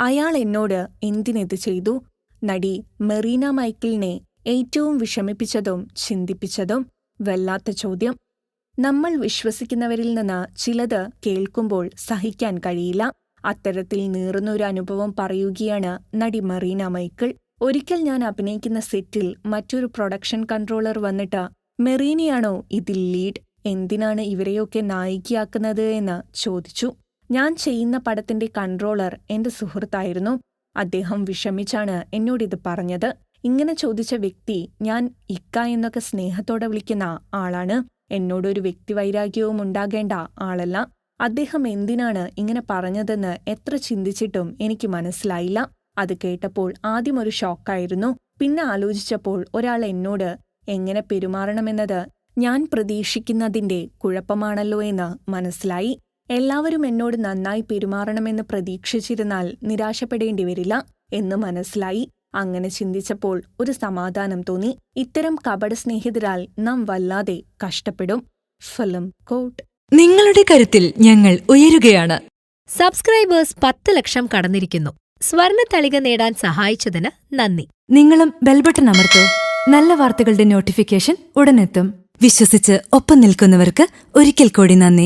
അയാൾ എന്നോട് എന്തിനിത് ചെയ്തു? നടി മെറീന മൈക്കിളിനെ ഏറ്റവും വിഷമിപ്പിച്ചതും ചിന്തിപ്പിച്ചതും വല്ലാത്ത ചോദ്യം. നമ്മൾ വിശ്വസിക്കുന്നവരിൽ നിന്ന് ചിലത് കേൾക്കുമ്പോൾ സഹിക്കാൻ കഴിയില്ല. അത്തരത്തിൽ നീറുന്നൊരു അനുഭവം പറയുകയാണ് നടി മറീന മൈക്കിൾ. ഒരിക്കൽ ഞാൻ അഭിനയിക്കുന്ന സെറ്റിൽ മറ്റൊരു പ്രൊഡക്ഷൻ കൺട്രോളർ വന്നിട്ട് മെറീനയാണോ ഇതിൽ ലീഡ്? എന്തിനാണ് ഇവരെയൊക്കെ നായികയാക്കുന്നത്? എന്ന് ചോദിച്ചു. ഞാൻ ചെയ്യുന്ന പടത്തിന്റെ കൺട്രോളർ എന്റെ സുഹൃത്തായിരുന്നു. അദ്ദേഹം വിഷമിച്ചാണ് എന്നോടിത് പറഞ്ഞത്. ഇങ്ങനെ ചോദിച്ച വ്യക്തി ഞാൻ ഇക്ക എന്നൊക്കെ സ്നേഹത്തോടെ വിളിക്കുന്ന ആളാണ്. എന്നോടൊരു വ്യക്തിവൈരാഗ്യവും ഉണ്ടാകേണ്ട ആളല്ല. അദ്ദേഹം എന്തിനാണ് ഇങ്ങനെ പറഞ്ഞതെന്ന് എത്ര ചിന്തിച്ചിട്ടും എനിക്ക് മനസ്സിലായില്ല. അത് കേട്ടപ്പോൾ ആദ്യം ഒരു ഷോക്കായിരുന്നു. പിന്നെ ആലോചിച്ചപ്പോൾ ഒരാൾ എന്നോട് എങ്ങനെ പെരുമാറണമെന്നത്? ഞാൻ പ്രതീക്ഷിക്കുന്നതിന്റെ കുഴപ്പമാണല്ലോ എന്ന് മനസ്സിലായി. എല്ലാവരും എന്നോട് നന്നായി പെരുമാറണമെന്ന് പ്രതീക്ഷിച്ചിരുന്നാൽ നിരാശപ്പെടേണ്ടി വരില്ല എന്ന് മനസ്സിലായി. അങ്ങനെ ചിന്തിച്ചപ്പോൾ ഒരു സമാധാനം തോന്നി. ഇത്തരം കപട സ്നേഹിതരാൽ നാം വല്ലാതെ കഷ്ടപ്പെടും. Film quote. നിങ്ങളുടെ കരുത്തിൽ ഞങ്ങൾ ഉയരുകയാണ്. സബ്സ്ക്രൈബേഴ്സ് പത്ത് ലക്ഷം കടന്നിരിക്കുന്നു. സ്വർണ തളിക നേടാൻ സഹായിച്ചതിന് നന്ദി. നിങ്ങളും ബെൽബട്ടൺ അമർത്തോ. നല്ല വാർത്തകളുടെ നോട്ടിഫിക്കേഷൻ ഉടനെത്തും. വിശ്വസിച്ച് ഒപ്പം നിൽക്കുന്നവർക്ക് ഒരിക്കൽ കൂടി നന്ദി.